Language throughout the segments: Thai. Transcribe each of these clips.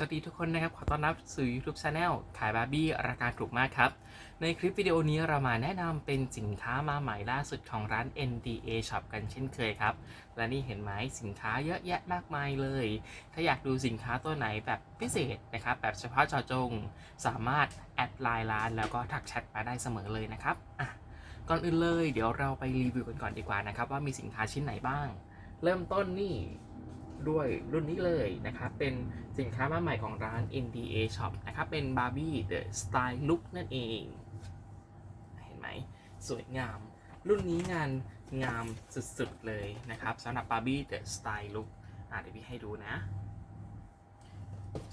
สวัสดีทุกคนนะครับ ขอต้อนรับสู่ YouTube Channel ขายบาร์บี้ราคาถูกมากครับ ในคลิปวิดีโอนี้เรามาแนะนำเป็นสินค้ามาใหม่ล่าสุดของร้าน NDA Shop กันเช่นเคยครับ และนี่เห็นไหมสินค้าเยอะแยะมากมายเลย ถ้าอยากดูสินค้าตัวไหนแบบพิเศษนะครับ แบบเฉพาะเจาะจง สามารถแอดไลน์ร้านแล้วก็ทักแชทมาได้เสมอเลยนะครับอะก่อนอื่นเลย เดี๋ยวเราไปรีวิวกันก่อนดีกว่านะครับว่ามีสินค้าชิ้นไหนบ้าง เริ่มต้นนี่ ด้วยรุ่นนี้เลยนะครับเป็นสินค้ามาใหม่ของร้าน NDA Shop นะครับเป็น Barbie The Style Look นั่นเอง เห็นไหมสวยงาม รุ่นนี้งานงามสุดๆเลยนะครับสำหรับ Barbie The Style Look อะเดี๋ยวพี่ให้ดูนะ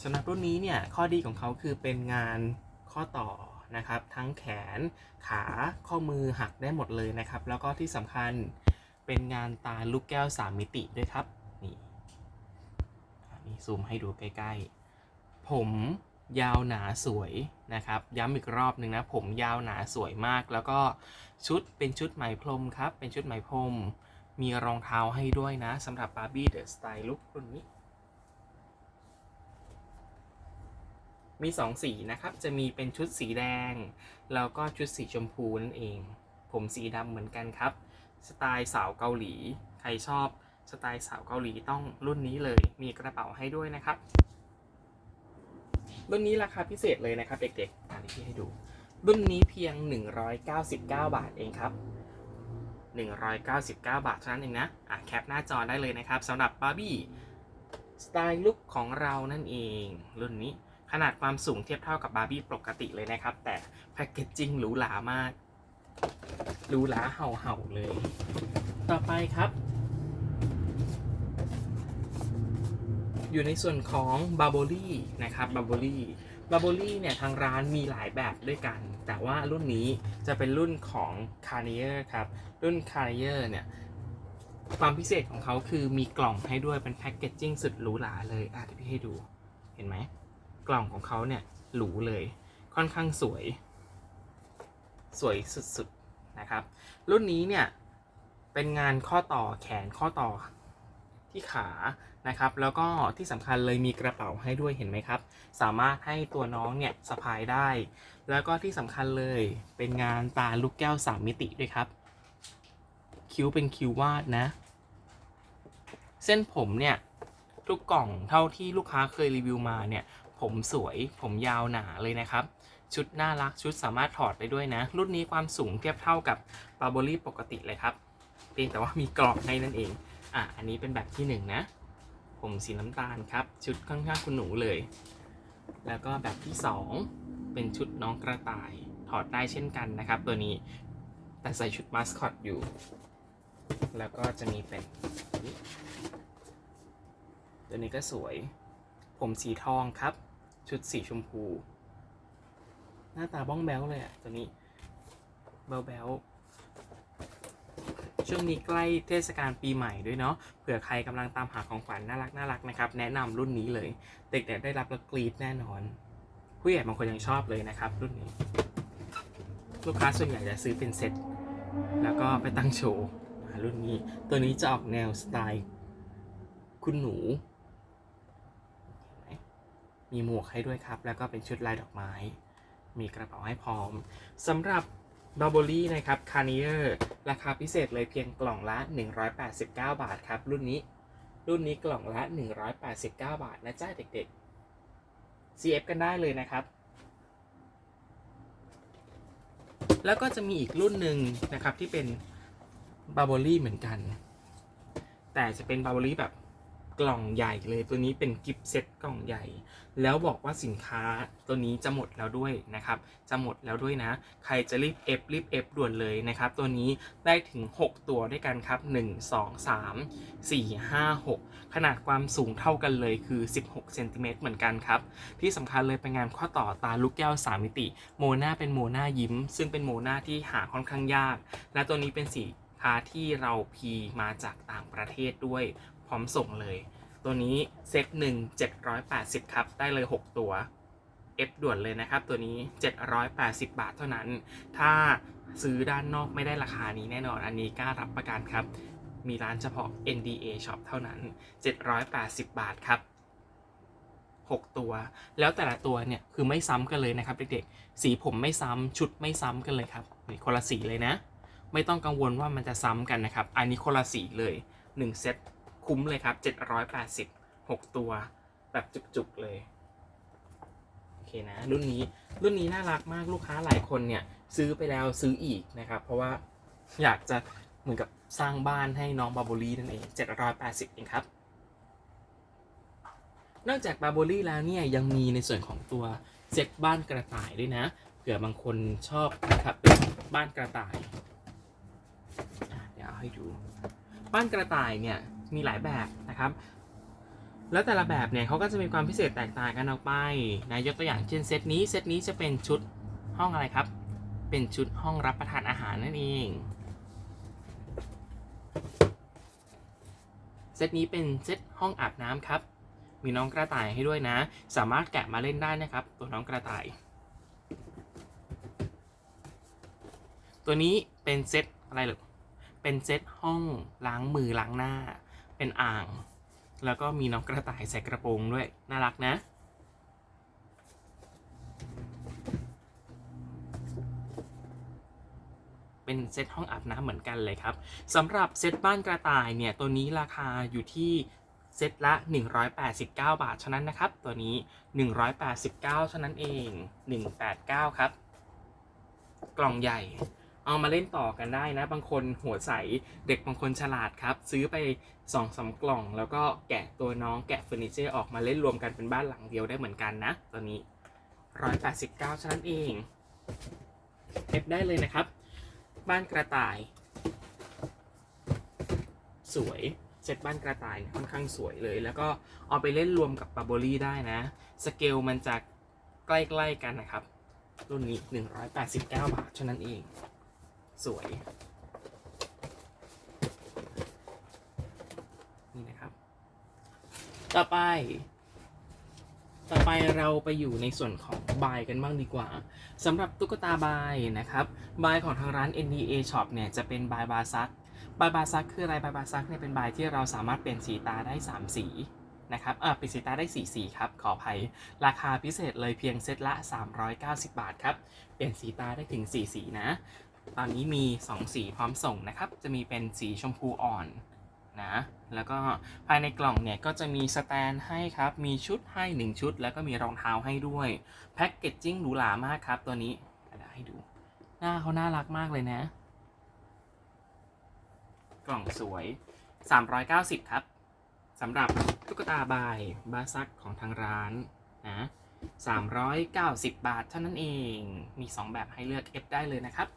สำหรับรุ่นนี้เนี่ยข้อดีของเขาคือเป็นงานข้อต่อนะครับ ทั้งแขนขาข้อมือหักได้หมดเลยนะครับ แล้วก็ที่สำคัญเป็นงานตาลูกแก้ว 3 มิติด้วยครับ นี่ซูมให้ดูใกล้ ๆ ผมยาวหนาสวยนะครับ ย้ำอีกรอบหนึ่งนะ ผมยาวหนาสวยมาก แล้วก็ชุดเป็นชุดไหมพรมครับ เป็นชุดไหมพรม มีรองเท้าให้ด้วยนะสำหรับ Barbie The Style Look รุ่นนี้ มี2สีนะครับ จะมีเป็นชุดสีแดง แล้วก็ชุดสีชมพูนั่นเอง ผมสีดำเหมือนกันครับ สไตล์สาวเกาหลี ใครชอบ สไตล์สาวเกาหลีต้องรุ่นนี้เลย มีกระเป๋าให้ด้วยนะครับ รุ่นนี้ราคาพิเศษเลยนะครับ เด็กๆอ่านที่ให้ดู รุ่นนี้เพียง 199 บาทเองครับ 199 บาทเท่านั้นเองนะ อะแคปหน้าจอได้เลยนะครับสำหรับบาร์บี้สไตล์ลุคของเรานั่นเอง รุ่นนี้ขนาดความสูงเทียบเท่ากับบาร์บี้ปกติเลยนะครับ แต่แพคเกจจิ้งหรูหรามากหรูหราเห่าๆเลย ต่อไปครับ อยู่ในส่วนของบาโบลี่นะครับบาโบลี่บาโบลี่เนี่ยทางร้านมีหลายแบบด้วยกัน แต่ว่ารุ่นนี้จะเป็นรุ่นของ c a r n i e r ครับ รุ่น c a r n i e r เนี่ยความพิเศษของเขาคือมีกล่องให้ด้วยเป็นแพ็กเกจจิ้งสุดหรูหราเลยอะเดี๋ยวพี่ให้ดูเห็นไหมกล่องของเขาเนี่ยหรูเลย ค่อนข้างสวย สวยสุดๆนะครับ รุ่นนี้เนี่ยเป็นงานข้อต่อแขนข้อต่อที่ขา นะครับ แล้วก็ที่สำคัญเลยมีกระเป๋าให้ด้วยเห็นไหมครับ สามารถให้ตัวน้องเนี่ยสะพายได้ แล้วก็ที่สำคัญเลยเป็นงานตาลูกแก้ว 3 มิติด้วยครับ คิ้วเป็นคิ้ววาดนะ เส้นผมเนี่ยทุกกล่องเท่าที่ลูกค้าเคยรีวิวมาเนี่ย ผมสวยผมยาวหนาเลยนะครับ ชุดน่ารักชุดสามารถถอดได้ด้วยนะ รุ่นนี้ความสูงเทียบเท่ากับบาร์บรี่ปกติเลยครับ เพียงแต่ว่ามีกรอบให้นั่นเอง อะ อันนี้เป็นแบบที่หนึ่งนะ ผมสีน้ำตาลครับ ชุดค่อนข้างคุณหนูเลย แล้วก็แบบที่สองเป็นชุดน้องกระต่ายถอดได้เช่นกันนะครับ ตัวนี้แต่ใส่ชุดมาสคอตอยู่ แล้วก็จะมีเป็น ตัวนี้ก็สวย ผมสีทองครับ ชุดสีชมพู หน้าตาบ้องแบ้วเลยอะตัวนี้แบ้วแบ้วๆ ช่วงนี้ใกล้เทศกาลปีใหม่ด้วยเนาะเผื่อใครกำลังตามหาของขวัญน่ารักน่ารักนะครับ แนะนำรุ่นนี้เลย เด็กๆได้รับแล้วกรี๊ดแน่นอน ผู้ใหญ่บางคนยังชอบเลยนะครับ รุ่นนี้ ลูกค้าส่วนใหญ่จะซื้อเป็นเซ็ตแล้วก็ไปตั้งโชว์รุ่นนี้ ตัวนี้จะออกแนวสไตล์ คุณหนู มีหมวกให้ด้วยครับ แล้วก็เป็นชุดลายดอกไม้ มีกระเป๋าให้พร้อมสำหรับ บาโบลี่นะครับคาร์เนียร์ราคาพิเศษเลยเพียงกล่องละ 189 บาทครับ รุ่นนี้ รุ่นนี้กล่องละ 189 บาทนะจ้าเด็กๆ CF กันได้เลยนะครับ แล้วก็จะมีอีกรุ่นหนึ่งนะครับที่เป็นบาโบลี่เหมือนกัน แต่จะเป็นบาโบลี่แบบ กล่องใหญ่เลย ตัวนี้เป็นกิฟต์เซ็ตกล่องใหญ่ แล้วบอกว่าสินค้าตัวนี้จะหมดแล้วด้วยนะครับ จะหมดแล้วด้วยนะ ใครจะรีบเอฟรีบเอฟด่วนเลยนะครับ ตัวนี้ได้ถึง 6 ตัวด้วยกันครับ 1 2 3 4 5 6 ขนาดความสูงเท่ากันเลยคือ 16เซนติเมตรเหมือนกันครับ ที่สำคัญเลยเป็นงานข้อต่อตาลูกแก้ว 3 มิติ โมนาเป็นโมนายิ้ม ซึ่งเป็นโมนาที่หาค่อนข้างยาก และตัวนี้เป็นสีค้าที่เราพีมาจากต่างประเทศด้วย พร้อมส่งเลย ตัวนี้เซตหนึ่ง780ครับ ได้เลย6ตัวเอฟด่วนเลยนะครับ ตัวนี้ 780 บาทเท่านั้น ถ้าซื้อด้านนอกไม่ได้ราคานี้แน่นอน อันนี้กล้ารับประกันครับ มีร้านเฉพาะ NDA Shop เท่านั้น 780 บาทครับ 6 ตัว แล้วแต่ละตัวเนี่ยคือไม่ซ้ำกันเลยนะครับเด็กๆ สีผมไม่ซ้ำชุดไม่ซ้ำกันเลยครับนี่คนละสีเลยนะ ไม่ต้องกังวลว่ามันจะซ้ำกันนะครับ อันนี้คนละสีเลย 1 เซต คุ้มเลยครับ 780 6ตัว แบบจุกๆเลย โอเคนะ รุ่นนี้รุ่นนี้น่ารักมากลูกค้าหลายคนเนี่ย ซื้อไปแล้วซื้ออีกนะครับ เพราะว่าอยากจะเหมือนกับสร้างบ้านให้น้องบาโบลี่นั่นเอง 780 เองครับ นอกจากบาโบลี่แล้วเนี่ยยังมีในส่วนของตัวเซ็ตบ้านกระต่ายด้วยนะเผื่อบางคนชอบนะครับเป็นบ้านกระต่ายอะเดี๋ยวให้ดู บ้านกระต่ายเนี่ย มีหลายแบบนะครับ แล้วแต่ละแบบเนี่ยเขาก็จะมีความพิเศษแตกต่างกันออกไปนะยกตัวอย่างเช่นเซตนี้เซตนี้จะเป็นชุดห้องอะไรครับ เป็นชุดห้องรับประทานอาหารนั่นเองเซตนี้เป็นเซตห้องอาบน้ำครับ มีน้องกระต่ายให้ด้วยนะ สามารถแกะมาเล่นได้นะครับ ตัวน้องกระต่าย ตัวนี้เป็นเซตอะไรหรือเป็นเซตห้องล้างมือล้างหน้า เป็นอ่าง แล้วก็มีน้องกระต่ายใส่กระโปรงด้วย น่ารักนะ เป็นเซตห้องอาบน้ำเหมือนกันเลยครับสำหรับเซตบ้านกระต่ายเนี่ย ตัวนี้ราคาอยู่ที่เซตละ 189 บาทเท่านั้นนะครับ ตัวนี้ 189เท่านั้นเอง 189 ครับ กล่องใหญ่ เอามาเล่นต่อกันได้นะ บางคนหัวใสเด็กบางคนฉลาดครับ ซื้อไป2อสากล่อง แล้วก็แกะตัวน้องแกะเฟอร์นิเจอร์ออกมาเล่นรวมกันเป็นบ้านหลังเดียวได้เหมือนกันนะตัวนี้ 189ชั้นเองเอฟได้เลยนะครับ บ้านกระต่าย สวยเซตบ้านกระต่ายค่อนข้างสวยเลย แล้วก็เอาไปเล่นรวมกับบาโบลี่ได้นะ สเกลมันจะใกล้ ๆ กันนะครับ รุ่นนี้ 189 บาทเท่านั้นเอง สวย นี่นะครับ ต่อไป ต่อไปเราไปอยู่ในส่วนของบายกันบ้างดีกว่าสำหรับตุ๊กตาบายนะครับบายของทางร้าน NDA Shop เนี่ยจะเป็นบายบาซักบายบาซักคืออะไรบายบาซักเนี่ยเป็นบายที่เราสามารถเปลี่ยนสีตาได้ 3 สีนะครับเออปลี่ยนสีตาได้4สีครับ ขออภัย ราคาพิเศษเลยเพียงเซตละ 390 บาทครับ เปลี่ยนสีตาได้ถึง 4 สีนะ ตอนนี้มี 2 สีพร้อมส่งนะครับ จะมีเป็นสีชมพูอ่อนนะแล้วก็ภายในกล่องเนี่ยก็จะมีสแตนให้ครับ มีชุดให้ 1 ชุด แล้วก็มีรองเท้าให้ด้วยแพ็กเกจจิ้งหรูหรามากครับ ตัวนี้เดี๋ยวให้ดู หน้าเขาน่ารักมากเลยนะ กล่องสวย 390 ครับสำหรับตุ๊กตาบายบาซักของทางร้านนะ390 บาทเท่านั้นเอง มี 2 แบบให้เลือกเอฟได้เลยนะครับ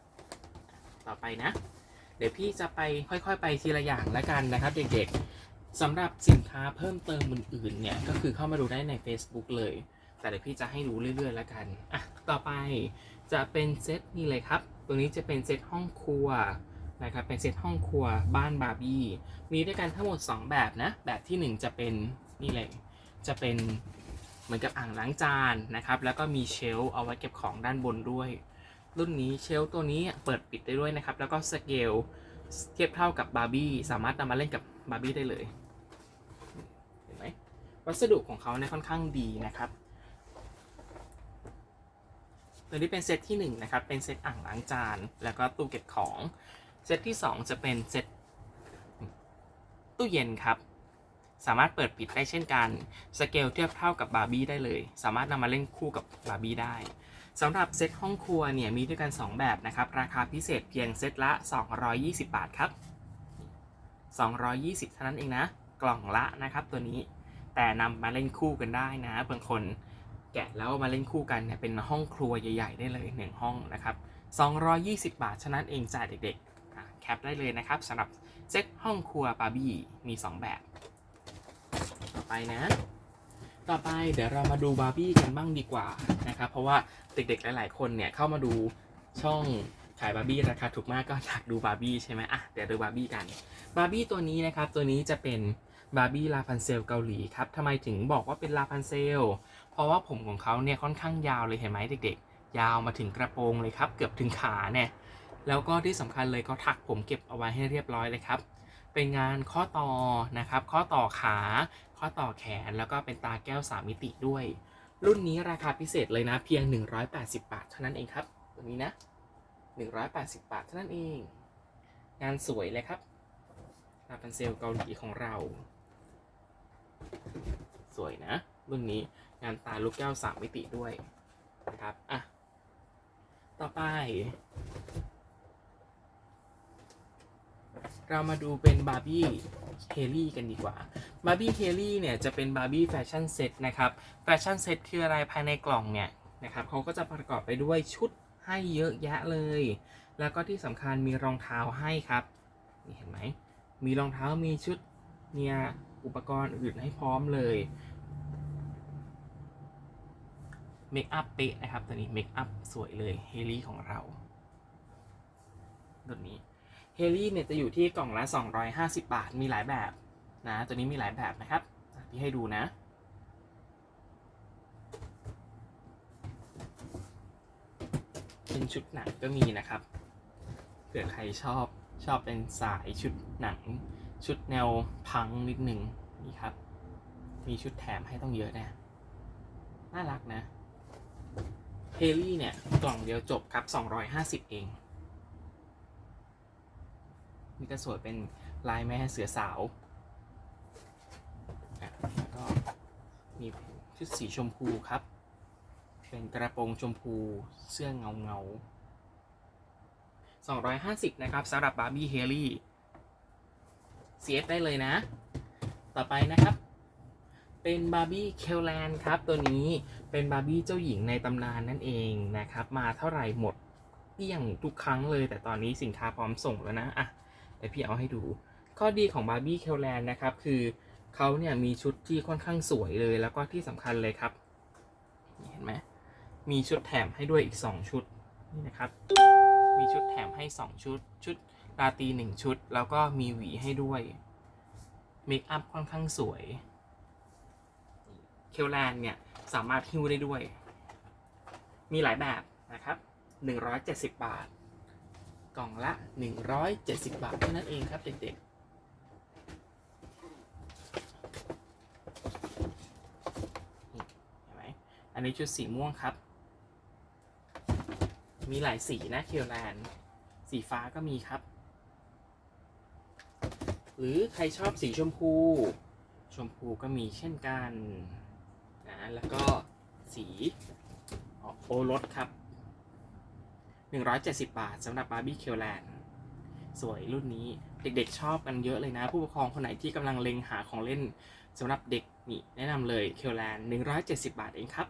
ต่อไปนะ เดี๋ยวพี่จะไปค่อยๆ ไปทีละอย่างแล้วกันนะครับเด็กๆสำหรับสินค้าเพิ่มเติมอื่นๆเนี่ยก็คือเข้ามาดูได้ใน Facebook เลย แต่เดี๋ยวพี่จะให้รู้เรื่อยๆแล้วกันอะต่อไปจะเป็นเซตนี่เลยครับ ตัวนี้จะเป็นเซตห้องครัวนะครับเป็นเซตห้องครัวบ้านบาร์บี้มีด้วยกันทั้งหมด 2 แบบนะ แบบทีหนึ่1 จะเป็นนี่เลยจะเป็นเหมือนกับอ่างล้างจานนะครับ แล้วก็มีเชลเอาไว้เก็บของด้านบนด้วย รุ่นนี้เชลตัวนี้เปิดปิดได้ด้วยนะครับ แล้วก็สเกลเทียบเท่ากับบาร์บี้สามารถนำมาเล่นกับบาร์บี้ได้เลยเห็นไหมวัสดุของเขาเนี่ยค่อนข้างดีนะครับตัวนี้เป็นเซตที่1นงนะครับเป็นเซตอ่างล้างจานแล้วก็ตู้เก็บของเซตที่ 2 จะเป็นเซตตู้เย็นครับ สามารถเปิดปิดได้เช่นกัน สเกลเทียบเท่ากับบาร์บี้ได้เลย สามารถนำมาเล่นคู่กับบาร์บี้ได้ สำหรับเซตห้องครัวเนี่ยมีด้วยกัน 2 แบบนะครับ ราคาพิเศษเพียงเซตละ 220 บาทครับ 220 เท่านั้นเองนะ กล่องละนะครับตัวนี้ แต่นำมาเล่นคู่กันได้นะบางคนแกะแล้วมาเล่นคู่กันเนี่ยเป็นห้องครัวใหญ่ ๆ ได้เลย 1 ห้องนะครับ 220 บาทฉะนั้นเองจ่ายเด็กๆแคปได้เลยนะครับสำหรับเซตห้องครัวบาร์บี้มี 2 แบบ ต่อไปนะ ต่อไปเดี๋ยวเรามาดูบาร์บี้กันบ้างดีกว่านะครับเพราะว่าเด็กๆหลาย ๆ คนเนี่ยเข้ามาดูช่องขายบาร์บี้ราคาถูกมากก็อยากดูบาร์บี้ใช่ไหมอะเดี๋ยวดูบาร์บี้กันบาร์บี้ตัวนี้นะครับตัวนี้จะเป็นบาร์บี้ลาพันเซลเกาหลีครับทำไมถึงบอกว่าเป็นลาพันเซลเพราะว่าผมของเขาเนี่ยค่อนข้างยาวเลยเห็นไหมเด็ก ๆ ยาวมาถึงกระโปรงเลยครับเกือบถึงขาเนี่ยแล้วก็ที่สำคัญเลยเขาถักผมเก็บเอาไว้ให้เรียบร้อยเลยครับเป็นงานข้อต่อนะครับข้อต่อขา ข้อต่อแขนแล้วก็เป็นตาแก้ว 3 มิติด้วย รุ่นนี้ราคาพิเศษเลยนะเพียง 180 บาทเท่านั้นเองครับ ตัวนี้นะ 180 บาทเท่านั้นเอง งานสวยเลยครับลาพันเซลเกาหลีของเรา สวยนะ รุ่นนี้งานตาลูกแก้ว 3 มิติด้วยนะครับอะต่อไป เรามาดูเป็นบาร์บี้เฮลี่กันดีกว่าบาร์บี้เฮลี่เนี่ยจะเป็นบาร์บี้แฟชั่นเซ็ตนะครับแฟชั่นเซ็ตคืออะไรภายในกล่องเนี่ยนะครับเขาก็จะประกอบไปด้วยชุดให้เยอะแยะเลย แล้วก็ที่สำคัญมีรองเท้าให้ครับนี่เห็นไหมมีรองเท้ามีชุดเนี่ยอุปกรณ์อื่นให้พร้อมเลยเมคอัพเป๊ะนะครับตัวนี้เมคอัพสวยเลยเฮลี่ของเราตัวนี้ เฮลี่เนี่ยจะอยู่ที่กล่องละ 250 บาท มีหลายแบบนะ ตัวนี้มีหลายแบบนะครับ พี่ให้ดูนะ เป็นชุดหนังก็มีนะครับ เผื่อใครชอบชอบเป็นสายชุดหนัง ชุดแนวพังนิดหนึ่งนี่ครับ มีชุดแถมให้ต้องเยอะนะ น่ารักนะเฮลี่เนี่ย กล่องเดียวจบครับ 250 เอง นี่ก็สวยเป็นลายแม่เสือสาวแล้วก็มีชุดสีชมพูครับ เป็นกระโปรงชมพูเสื้อเงาเงา250 นะครับสำหรับบาร์บี้เฮลี่เสียได้เลยนะ ต่อไปนะครับ เป็นบาร์บี้เคลแลนครับ ตัวนี้เป็นบาร์บี้เจ้าหญิงในตำนานนั่นเองนะครับ มาเท่าไหร่หมดเกลี้ยงทุกครั้งเลย แต่ตอนนี้สินค้าพร้อมส่งแล้วนะอะ เดี๋ยวพี่เอาให้ดู ข้อดีของบาร์บี้เคลแลนนะครับ คือเขาเนี่ยมีชุดที่ค่อนข้างสวยเลย แล้วก็ที่สำคัญเลยครับ เห็นไหมมีชุดแถมให้ด้วยอีก 2 ชุดนี่นะครับ มีชุดแถมให้ 2 ชุด ชุดราตรี1ชุด แล้วก็มีหวีให้ด้วยเมคอัพค่อนข้างสวย เคลแลนเนี่ยสามารถฮิ้วได้ด้วย มีหลายแบบนะครับ 170 บาท กล่องละ 170 บาทเท่านั้นเองครับ เด็กๆเห็นไหมอันนี้ชุดสีม่วงครับ มีหลายสีนะเคียวแลนด์สีฟ้าก็มีครับ หรือใครชอบสีชมพู ชมพูก็มีเช่นกันนะแล้วก็สีออกโอรสครับ 170 บาทสำหรับบาร์บี้เคลแลนด์สวยรุ่นนี้เด็กๆชอบกันเยอะเลยนะ ผู้ปกครองคนไหนที่กำลังเล็งหาของเล่นสำหรับเด็กนี่แนะนำเลยเคลแลนด์170 บาทเองครับ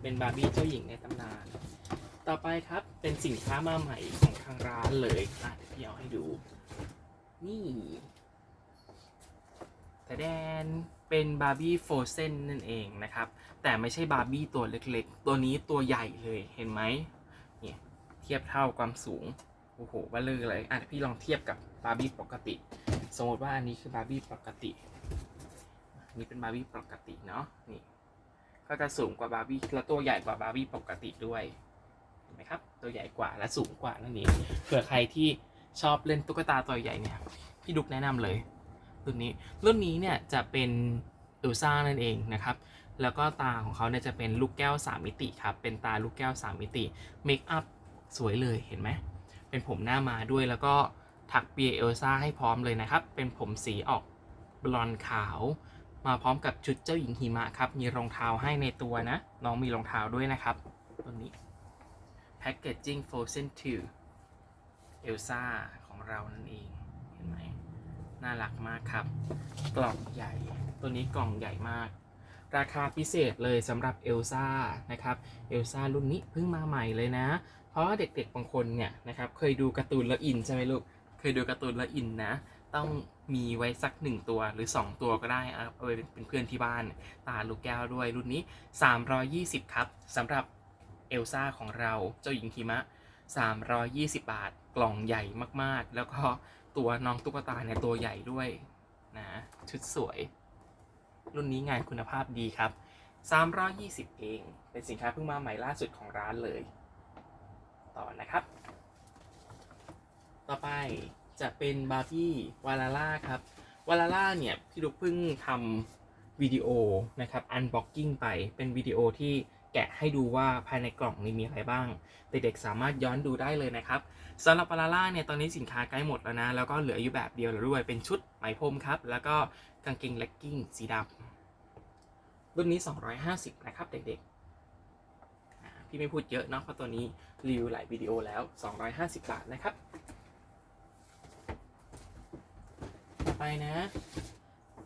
เป็นบาร์บี้เจ้าหญิงในตำนาน ต่อไปครับเป็นสินค้ามาใหม่ของทางร้านเลยอะเดี๋ยวพี่เอาให้ดู นี่แต่แดน เป็นบาร์บี้โฟเซนนั่นเองนะครับ แต่ไม่ใช่บาร์บี้ตัวเล็กๆ ตัวนี้ตัวใหญ่เลยเห็นไหมเนี่ยเทียบเท่าความสูง โอ้โหว่าเลยเลยอะพี่ลองเทียบกับบาร์บี้ปกติ สมมติว่าอันนี้คือบาร์บี้ปกตินี่เป็นบาร์บี้ปกติเนาะนี่ก็จะสูงกว่าบาร์บี้และตัวใหญ่กว่าบาร์บี้ปกติด้วยเห็นไหมครับ ตัวใหญ่กว่าและสูงกว่านั่นเองเผื่อใครที่ชอบเล่นตุ๊กตาตัวใหญ่เนี่ยพี่ดุกแนะนำเลย รุ่นนี้ รุ่นนี้เนี่ยจะเป็นเอลซ่านั่นเองนะครับ แล้วก็ตาของเขาเนี่ยจะเป็นลูกแก้ว 3 มิติครับ เป็นตาลูกแก้ว 3 มิติ เมคอัพสวยเลยเห็นไหม เป็นผมหน้ามาด้วยแล้วก็ถักเปียเอลซ่าให้พร้อมเลยนะครับ เป็นผมสีออกบลอนด์ขาว มาพร้อมกับชุดเจ้าหญิงหิมะครับ มีรองเท้าให้ในตัวนะ น้องมีรองเท้าด้วยนะครับ ตัวนี้ Packaging Frozen 2เอลซ่าของเรานั่นเอง เห็นไหม น่ารักมากครับ กล่องใหญ่ ตัวนี้กล่องใหญ่มาก ราคาพิเศษเลยสำหรับเอลซ่านะครับ เอลซ่ารุ่นนี้เพิ่งมาใหม่เลยนะ เพราะว่าเด็กๆบางคนเนี่ยนะครับเคยดูการ์ตูนแล้วอินใช่ไหมลูก เคยดูการ์ตูนแล้วอินนะ ต้องมีไว้สักหนึ่งตัวหรือ 2 ตัวก็ได้เอาไปเป็นเพื่อนที่บ้าน ตาลูกแก้วด้วยรุ่นนี้ 320 ครับสำหรับเอลซ่าของเราเจ้าหญิงหิมะ 320 บาท กล่องใหญ่มากๆ แล้วก็ ตัวน้องตุ๊กตาเนี่ยตัวใหญ่ด้วยนะชุดสวย รุ่นนี้งานคุณภาพดีครับ 320 เอง เป็นสินค้าเพิ่งมาใหม่ล่าสุดของร้านเลย ต่อนะครับ ต่อไปจะเป็นบาร์บี้วาลาล่าครับวาลาล่าเนี่ยพี่ดุกเพิ่งทำวิดีโอนะครับอันบ็อกกิ้งไปเป็นวิดีโอที่ แกะให้ดูว่าภายในกล่องนี้มีอะไรบ้าง เด็กๆสามารถย้อนดูได้เลยนะครับสำหรับวาลาล่าเนี่ยตอนนี้สินค้าใกล้หมดแล้วนะ แล้วก็เหลืออยู่แบบเดียวแล้วด้วย เป็นชุดไหมพรมครับ แล้วก็กางเกงเลกกิ้งสีดำรุ่นนี้ 250 นะครับเด็กๆ พี่ไม่พูดเยอะเนาะเพราะตัวนี้รีวิวหลายวิดีโอแล้ว 250 บาทนะครับ ต่อไปนะ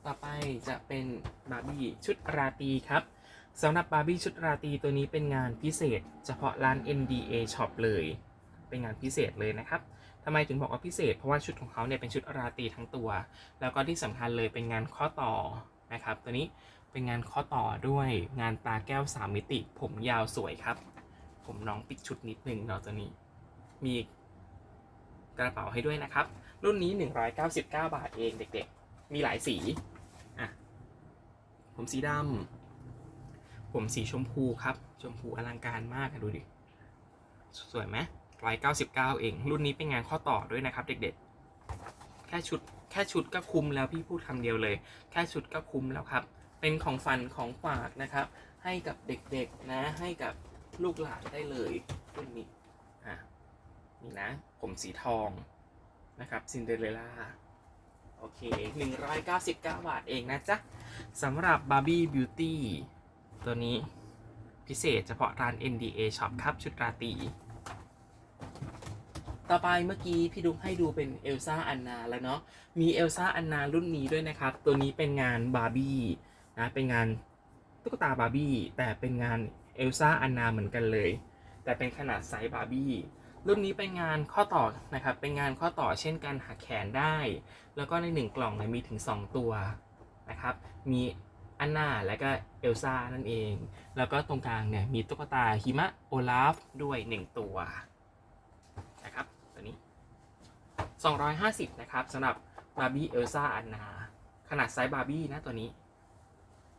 ต่อไปจะเป็นบาร์บี้ชุดราตรีครับ สำหรับบาร์บี้ชุดราตรีตัวนี้เป็นงานพิเศษ เฉพาะร้าน NDA Shop เลย เป็นงานพิเศษเลยนะครับทำไมถึงบอกว่าพิเศษ เพราะว่าชุดของเขาเนี่ยเป็นชุดราตรีทั้งตัว แล้วก็ที่สำคัญเลยเป็นงานข้อต่อนะครับ ตัวนี้เป็นงานข้อต่อด้วยงานตาแก้ว 3 มิติ ผมยาวสวยครับ ผมน้องปิดชุดนิดนึงเนาะตัวนี้ มีกระเป๋าให้ด้วยนะครับ รุ่นนี้ 199 บาทเองเด็กๆ มีหลายสีอะผมสีดำ ผมสีชมพูครับ ชมพูอลังการมากดูดิ สวยไหม199เก้าสิบเก้าเอง รุ่นนี้เป็นงานข้อต่อด้วยนะครับ เด็กๆ แค่ชุดแค่ชุดก็คุ้มแล้วพี่พูดคำเดียวเลย แค่ชุดก็คุ้มแล้วครับ เป็นของฟันของฝากนะครับ ให้กับเด็กๆนะ ให้กับลูกหลานได้เลยรุ่นนี้อะนี่นะ ผมสีทองนะครับซินเดอเรลล่าโอเค 199 บาทเองนะจ๊ะสำหรับบาร์บี้บิว ตัวนี้พิเศษเฉพาะร้าน NDA Shop ครับ ชุดราตรีต่อไปเมื่อกี้พี่ดุ๊กให้ดูเป็นเอลซ่าอันนาแล้วเนาะมีเอลซ่าอันนารุ่นนี้ด้วยนะครับ ตัวนี้เป็นงานบาร์บี้นะเป็นงานตุ๊กตาบาร์บี้แต่เป็นงานเอลซ่าอันนาเหมือนกันเลย แต่เป็นขนาดไซส์บาร์บี้รุ่นนี้เป็นงานข้อต่อนะครับ เป็นงานข้อต่อเช่นการหักแขนได้ แล้วก็ในหนึ่งกล่องเนี่ยมีถึง 2 ตัวนะครับ มี อันนาและก็เอลซ่านั่นเอง แล้วก็ตรงกลางเนี่ยมีตุ๊กตาหิมะโอลาฟด้วย 1 ตัวนะครับตัวนี้ 250 นะครับสำหรับบาร์บี้เอลซ่าอันนาขนาดไซส์บาร์บี้นะตัวนี้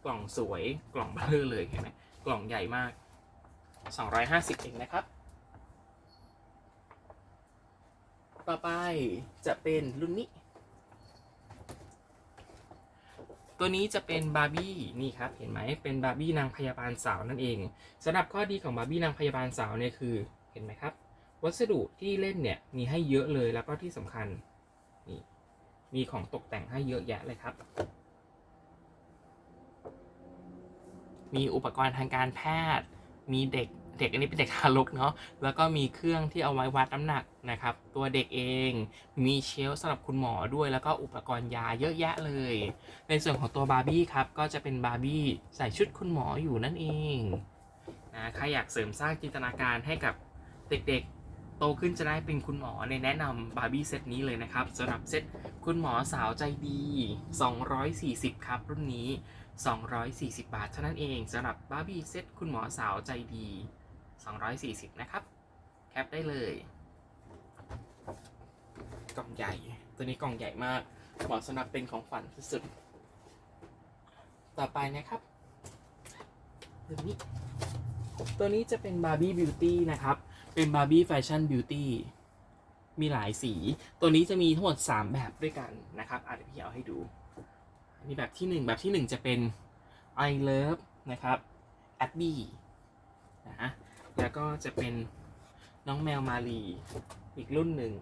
กล่องสวยกล่องเบลอเลยเห็นไหมกล่องใหญ่มาก 250 เองนะครับ ต่อไปจะเป็นรุ่นนี้ ตัวนี้จะเป็นบาร์บี้นี่ครับเห็นไหมเป็นบาร์บี้นางพยาบาลสาวนั่นเองสำหรับข้อดีของบาร์บี้นางพยาบาลสาวเนี่ยคือเห็นไหมครับ วัสดุที่เล่นเนี่ยมีให้เยอะเลยแล้วก็ที่สำคัญนี่มีของตกแต่งให้เยอะแยะเลยครับ มีอุปกรณ์ทางการแพทย์ มีเด็ก เด็กอันนี้เป็นเด็กทารกเนาะแล้วก็มีเครื่องที่เอาไว้วัดน้ำหนักนะครับ ตัวเด็กเองมีเชลสำหรับคุณหมอด้วย แล้วก็อุปกรณ์ยาเยอะแยะเลย ในส่วนของตัวบาร์บี้ครับก็จะเป็นบาร์บี้ใส่ชุดคุณหมออยู่นั่นเองนะใครอยากเสริมสร้างจินตนาการให้กับเด็กๆ โตขึ้นจะได้เป็นคุณหมอในแนะนำบาร์บี้เซตนี้เลยนะครับสำหรับเซตคุณหมอสาวใจดี 240 ครับ รุ่นนี้ 240 บาทเท่านั้นเองสำหรับบาร์บี้เซตคุณหมอสาวใจดี 240 นะครับ แคปได้เลย กล่องใหญ่ ตัวนี้กล่องใหญ่มาก เหมาะสำหรับเป็นของฝันสุดๆ ต่อไปนะครับ ตัวนี้ ตัวนี้จะเป็นบาร์บี้บิวตี้นะครับ เป็นบาร์บี้แฟชั่นบิวตี้ มีหลายสี ตัวนี้จะมีทั้งหมด 3 แบบด้วยกันนะครับอาจจะเดี๋ยวพี่เอาให้ดูอันนี้แบบที่ 1 แบบที่ 1 จะเป็น I love นะครับ Abby นะ แล้วก็จะเป็นน้องแมวมาลีอีกรุ่นหนึ่ง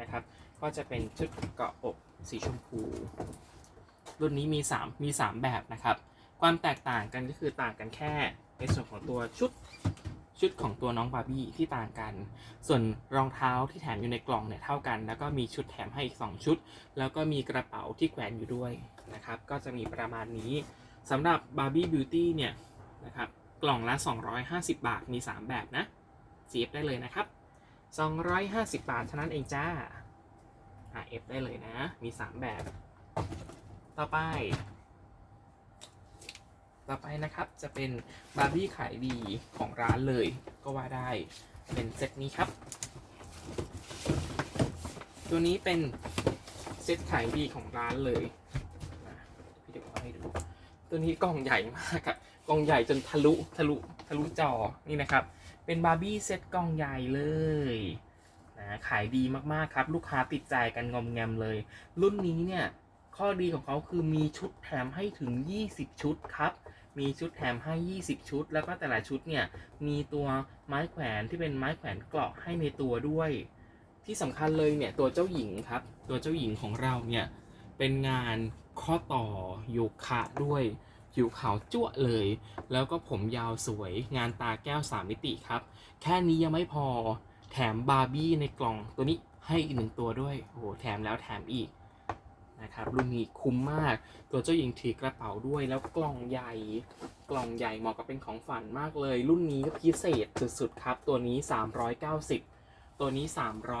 นะครับ ก็จะเป็นชุดเกาะอกสีชมพู รุ่นนี้มี 3 มี 3 แบบนะครับ ความแตกต่างกันก็คือต่างกันแค่ในส่วนของตัวชุดชุดของตัวน้องบาร์บี้ที่ต่างกัน ส่วนรองเท้าที่แถมอยู่ในกล่องเนี่ยเท่ากัน แล้วก็มีชุดแถมให้อีก 2 ชุด แล้วก็มีกระเป๋าที่แขวนอยู่ด้วยนะครับ ก็จะมีประมาณนี้สำหรับบาร์บี้บิวตี้เนี่ยนะครับ กล่องละ 250 บาทมี 3 แบบนะ CF ได้เลยนะครับ 250 บาทเท่านั้นเองจ้าอะ F ได้เลยนะ มี 3 แบบ ต่อไป ต่อไปนะครับจะเป็นบาร์บี้ขายดีของร้านเลยก็ว่าได้ เป็นเซตนี้ครับ ตัวนี้เป็นเซตขายดีของร้านเลยพี่เดี๋ยวเอาให้ดู ตัวนี้กล่องใหญ่มากอะ กล่องใหญ่จนทะลุทะลุทะลุจอนี่นะครับ เป็นบาร์บี้เซตกล่องใหญ่เลยนะขายดีมากๆครับ ลูกค้าติดใจกันงอมแงมเลย รุ่นนี้เนี่ยข้อดีของเขาคือมีชุดแถมให้ถึง 20 ชุดครับมีชุดแถมให้ 20 ชุด แล้วก็แต่ละชุดเนี่ย มีตัวไม้แขวนที่เป็นไม้แขวนเกราะให้ในตัวด้วย ที่สำคัญเลยเนี่ยตัวเจ้าหญิงครับ ตัวเจ้าหญิงของเราเนี่ย เป็นงานข้อต่อโยคะด้วย ผิวขาวจั่วเลย แล้วก็ผมยาวสวยงานตาแก้ว 3 มิติครับ แค่นี้ยังไม่พอแถมบาร์บี้ในกล่องตัวนี้ให้อีกหนึ่งตัวด้วย โอ้โห แถมแล้วแถมอีกนะครับรุ่นนี้คุ้มมาก ตัวเจ้าหญิงถือกระเป๋าด้วยแล้วกล่องใหญ่ กล่องใหญ่เหมาะกับเป็นของฝันมากเลย รุ่นนี้ก็พิเศษสุดๆครับ ตัวนี้ 390 ตัวนี้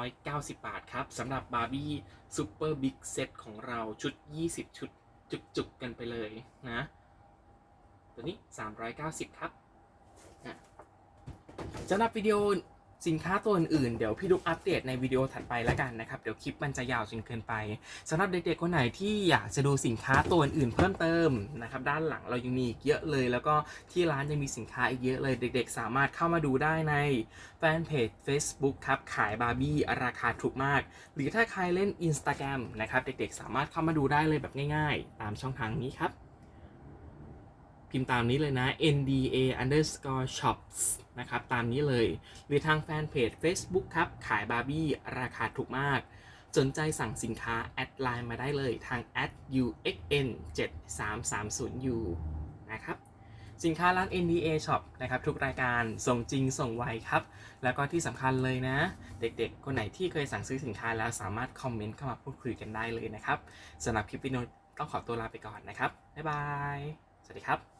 390 บาทครับสำหรับบาร์บี้ซูเปอร์บิ๊กเซตของเราชุด 20 ชุดจุกๆกันไปเลยนะ ตัวนี้ 390 ครับอะสำหรับวิดีโอสินค้าตัวอื่นๆ เดี๋ยวพี่ดุกอัปเดตในวิดีโอถัดไปแล้วกันนะครับ เดี๋ยวคลิปมันจะยาวจนเกินไปสำหรับเด็กๆคนไหนที่อยากจะดูสินค้าตัวอื่นๆเพิ่มเติมนะครับด้านหลังเรายังมีอีกเยอะเลย แล้วก็ที่ร้านยังมีสินค้าอีกเยอะเลย เด็กๆ สามารถเข้ามาดูได้ในแฟนเพจ Facebook ครับขายบาร์บี้ราคาถูกมาก หรือถ้าใครเล่น Instagram นะครับเด็กๆ สามารถเข้ามาดูได้เลยแบบง่าย ๆ ตามช่องทางนี้ครับ พิมพ์ตามนี้เลยนะ nda underscore shops นะครับ ตามนี้เลย หรือทางแฟนเพจ Facebook ครับ ขายบาร์บี้ราคาถูกมาก สนใจสั่งสินค้า แอดไลน์มาได้เลยทาง at uxn 7330u นะครับ สินค้าร้าน NDA Shop นะครับ ทุกรายการส่งจริงส่งไวครับ แล้วก็ที่สำคัญเลยนะ เด็กๆ คนไหนที่เคยสั่งซื้อสินค้าแล้วสามารถคอมเมนต์เข้ามาพูดคุยกันได้เลยนะครับสำหรับคลิปวิดีโอต้องขอตัวลาไปก่อนนะครับ บ๊ายบาย สวัสดีครับ